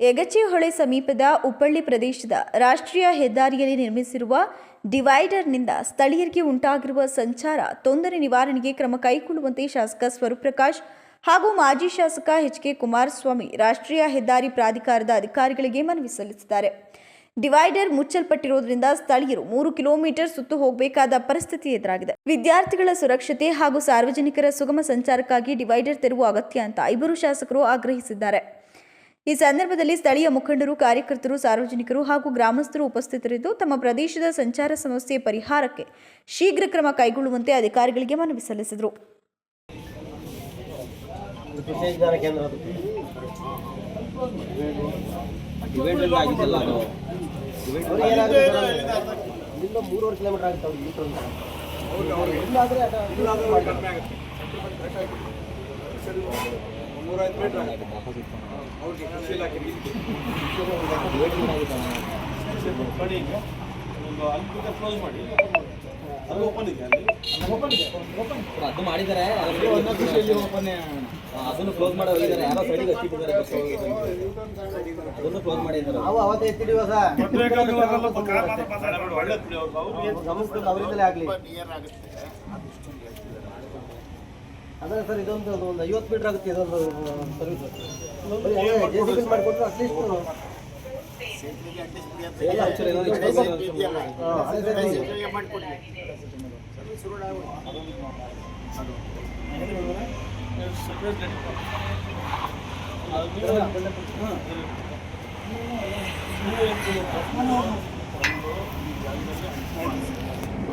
ಯಗಚಿಹೊಳೆ ಸಮೀಪದ ಉಪ್ಪಳ್ಳಿ ಪ್ರದೇಶದ ರಾಷ್ಟ್ರೀಯ ಹೆದ್ದಾರಿಯಲ್ಲಿ ನಿರ್ಮಿಸಿರುವ ಡಿವೈಡರ್ನಿಂದ ಸ್ಥಳೀಯರಿಗೆ ಉಂಟಾಗಿರುವ ಸಂಚಾರ ತೊಂದರೆ ನಿವಾರಣೆಗೆ ಕ್ರಮ ಕೈಗೊಳ್ಳುವಂತೆ ಶಾಸಕ ಸ್ವರೂಪ್ರಕಾಶ್ ಹಾಗೂ ಮಾಜಿ ಶಾಸಕ ಎಚ್ ಕೆ ಕುಮಾರಸ್ವಾಮಿ ರಾಷ್ಟ್ರೀಯ ಹೆದ್ದಾರಿ ಪ್ರಾಧಿಕಾರದ ಅಧಿಕಾರಿಗಳಿಗೆ ಮನವಿ ಸಲ್ಲಿಸಿದ್ದಾರೆ. ಡಿವೈಡರ್ ಮುಚ್ಚಲ್ಪಟ್ಟಿರುವುದರಿಂದ ಸ್ಥಳೀಯರು ಮೂರು ಕಿಲೋಮೀಟರ್ ಸುತ್ತು ಹೋಗಬೇಕಾದ ಪರಿಸ್ಥಿತಿ ಎದುರಾಗಿದೆ. ವಿದ್ಯಾರ್ಥಿಗಳ ಸುರಕ್ಷತೆ ಹಾಗೂ ಸಾರ್ವಜನಿಕರ ಸುಗಮ ಸಂಚಾರಕ್ಕಾಗಿ ಡಿವೈಡರ್ ತೆರವು ಅಗತ್ಯ ಅಂತ ಇಬ್ಬರು ಶಾಸಕರು ಆಗ್ರಹಿಸಿದ್ದಾರೆ. ಈ ಸಂದರ್ಭದಲ್ಲಿ ಸ್ಥಳೀಯ ಮುಖಂಡರು, ಕಾರ್ಯಕರ್ತರು, ಸಾರ್ವಜನಿಕರು ಹಾಗೂ ಗ್ರಾಮಸ್ಥರು ಉಪಸ್ಥಿತರಿದ್ದು, ತಮ್ಮ ಪ್ರದೇಶದ ಸಂಚಾರ ಸಮಸ್ಯೆ ಪರಿಹಾರಕ್ಕೆ ಶೀಘ್ರ ಕ್ರಮ ಕೈಗೊಳ್ಳುವಂತೆ ಅಧಿಕಾರಿಗಳಿಗೆ ಮನವಿ ಸಲ್ಲಿಸಿದರು. ಅದು ಒಂದು ಅದು ಸರ್? ಇಲ್ಲಿಂದ ಮೂರುವರೆ ಕಿಲೋಮೀಟರ್ ಆಗುತ್ತೆ ಅವ್ರಿಗೆ ಓಪನ್ ಅಂತ ಇಲ್ಲಾದ್ರೆ ಅದು ಮಾಡ್ತಾರೆ. ಅದು ಮಾಡಿದ್ದಾರೆ ಅದನ್ನು ಕ್ಲೋಸ್ ಮಾಡಿ ಹೋಗಿದ್ದಾರೆ ಯಾರೋ ಸೈಡಿಗೆ ಹಚ್ಚಿಟ್ಟಿದ್ದಾರೆ ಬಸ್ ಅದನ್ನು ಕ್ಲೋಸ್ ಮಾಡಿದ್ದಾರೆ ನಾವು ಅವತ್ತೇ ಎತ್ತಿದೀವ ಸರ್ ಗಮನಿಸ್ಕೊಂಡು ಅವರಿಂದಲೇ ಆಗಲಿ ಅದೇ ಸರ್ ಇದೊಂದು ಒಂದು ಐವತ್ತು ಮೀಟರ್ ಆಗುತ್ತೆ ಇದೊಂದು ಸರ್ವಿಸ್ ಜೆ ಸಿ ಬಿ ಮಾಡಿಕೊಟ್ರೆ ಅಟ್ಲೀಸ್ಟ್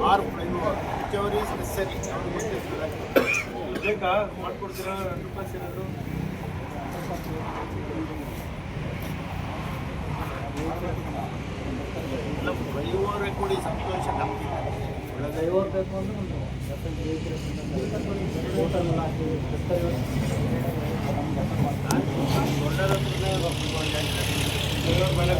ಆರು actually ರಿಕವರಿ ಸರಿ ಬೇಕಾ? ಮಾಡ್ಕೊಡ್ತೀರಾ? ಹಂಡ್ರೆಡ್ ರೂಪಾಯಿ ಇರೋದು ಎಲ್ಲ ಡ್ರೈವರ್ ಕೊಡಿ ಸಂತೋಷ ನಮ್ಗಿಲ್ಲ ಡ್ರೈವರ್ ಮೇಲೆ